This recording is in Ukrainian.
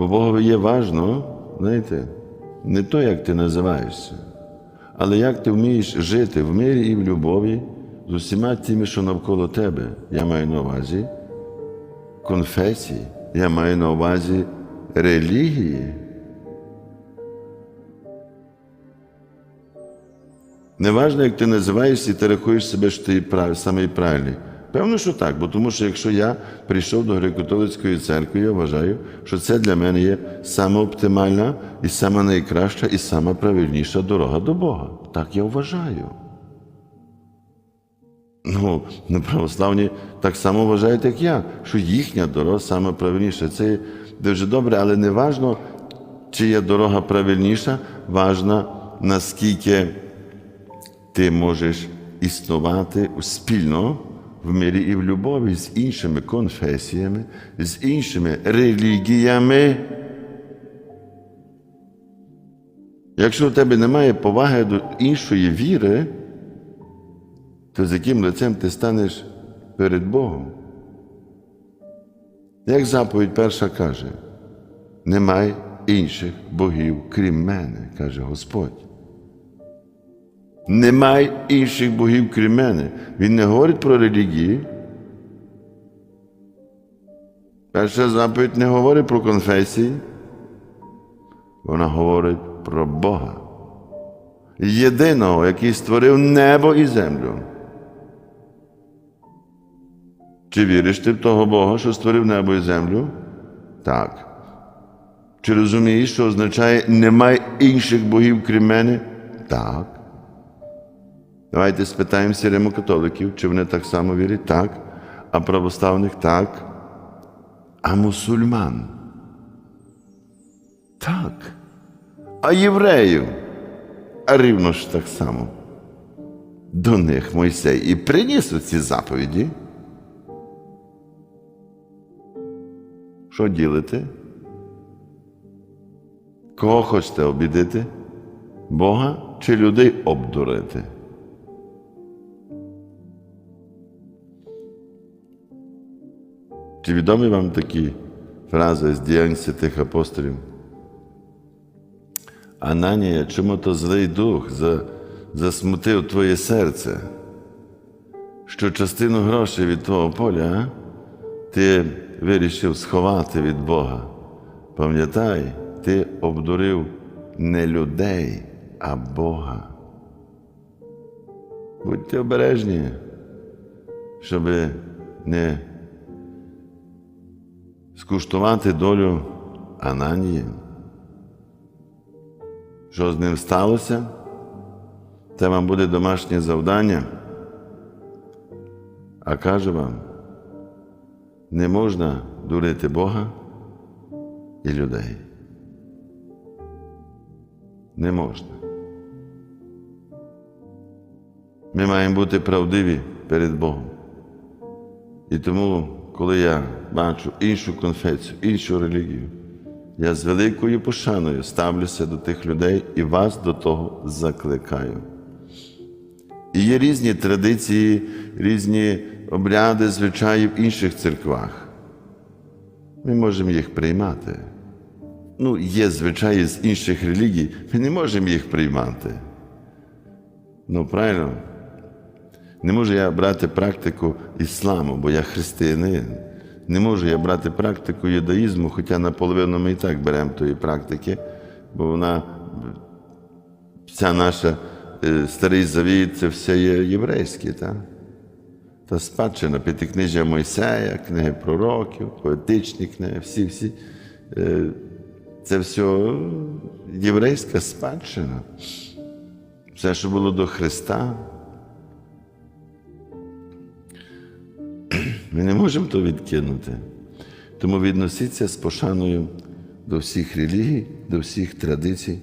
Бо Богові є важно, знаєте, не то, як ти називаєшся, але як ти вмієш жити в мирі і в любові з усіма тими, що навколо тебе. Я маю на увазі конфесії, я маю на увазі релігії. Неважно, як ти називаєшся і ти рахуєш себе, що ти самий правильний. Певно, що так, бо тому що якщо я прийшов до греко-католицької церкви, я вважаю, що це для мене є саме оптимальна і сама найкраща і сама правильніша дорога до Бога. Так я вважаю. Ну, ну, православні так само вважають, як я, що їхня дорога саме правильніша. Це дуже добре, але не важно, чия дорога правильніша, важна, наскільки ти можеш існувати спільно в мирі і в любові з іншими конфесіями, з іншими релігіями. Якщо у тебе немає поваги до іншої віри, то з яким лицем ти станеш перед Богом? Як заповідь перша каже, немає інших богів, крім мене, каже Господь. Немає інших богів, крім мене. Він не говорить про релігії. Перша заповідь не говорить про конфесії, вона говорить про Бога. Єдиного, який створив небо і землю. Чи віриш ти в того Бога, що створив небо і землю? Так. Чи розумієш, що означає немає інших богів, крім мене? Так. Давайте спитаємося римокатоликів, чи вони так само вірять? Так. А православних так. А мусульман? Так. А євреїв? А рівно ж так само. До них Мойсей і приніс ці заповіді. Що ділите? Кого хочете обідити? Бога чи людей обдурити? Чи відомі вам такі фрази з діянь святих апостолів? Ананія, чому то злий дух засмутив твоє серце, що частину грошей від твого поля ти вирішив сховати від Бога. Пам'ятай, ти обдурив не людей, а Бога. Будьте обережні, щоб не скуштувати долю Ананії. Що з ним сталося? Це вам буде домашнє завдання. А кажу вам, не можна дурити Бога і людей. Не можна. Ми маємо бути правдиві перед Богом. І тому, коли я бачу іншу конфесію, іншу релігію, я з великою пошаною ставлюся до тих людей і вас до того закликаю. І є різні традиції, різні обряди, звичаї в інших церквах. Ми можемо їх приймати. Ну, є звичаї з інших релігій, ми не можемо їх приймати. Ну, правильно, не можу я брати практику ісламу, бо я християнин. Не можу я брати практику юдаїзму, хоча наполовину ми і так беремо тої практики, бо вона, вся наша е, старий завіт, це все є єврейське, так? Та спадщина, п'ятикнижжя Мойсея, книги пророків, поетичні книги, всі, всі. е, Це все єврейська спадщина. Все, що було до Христа. Ми не можемо то відкинути. Тому відносіться з пошаною до всіх релігій, до всіх традицій,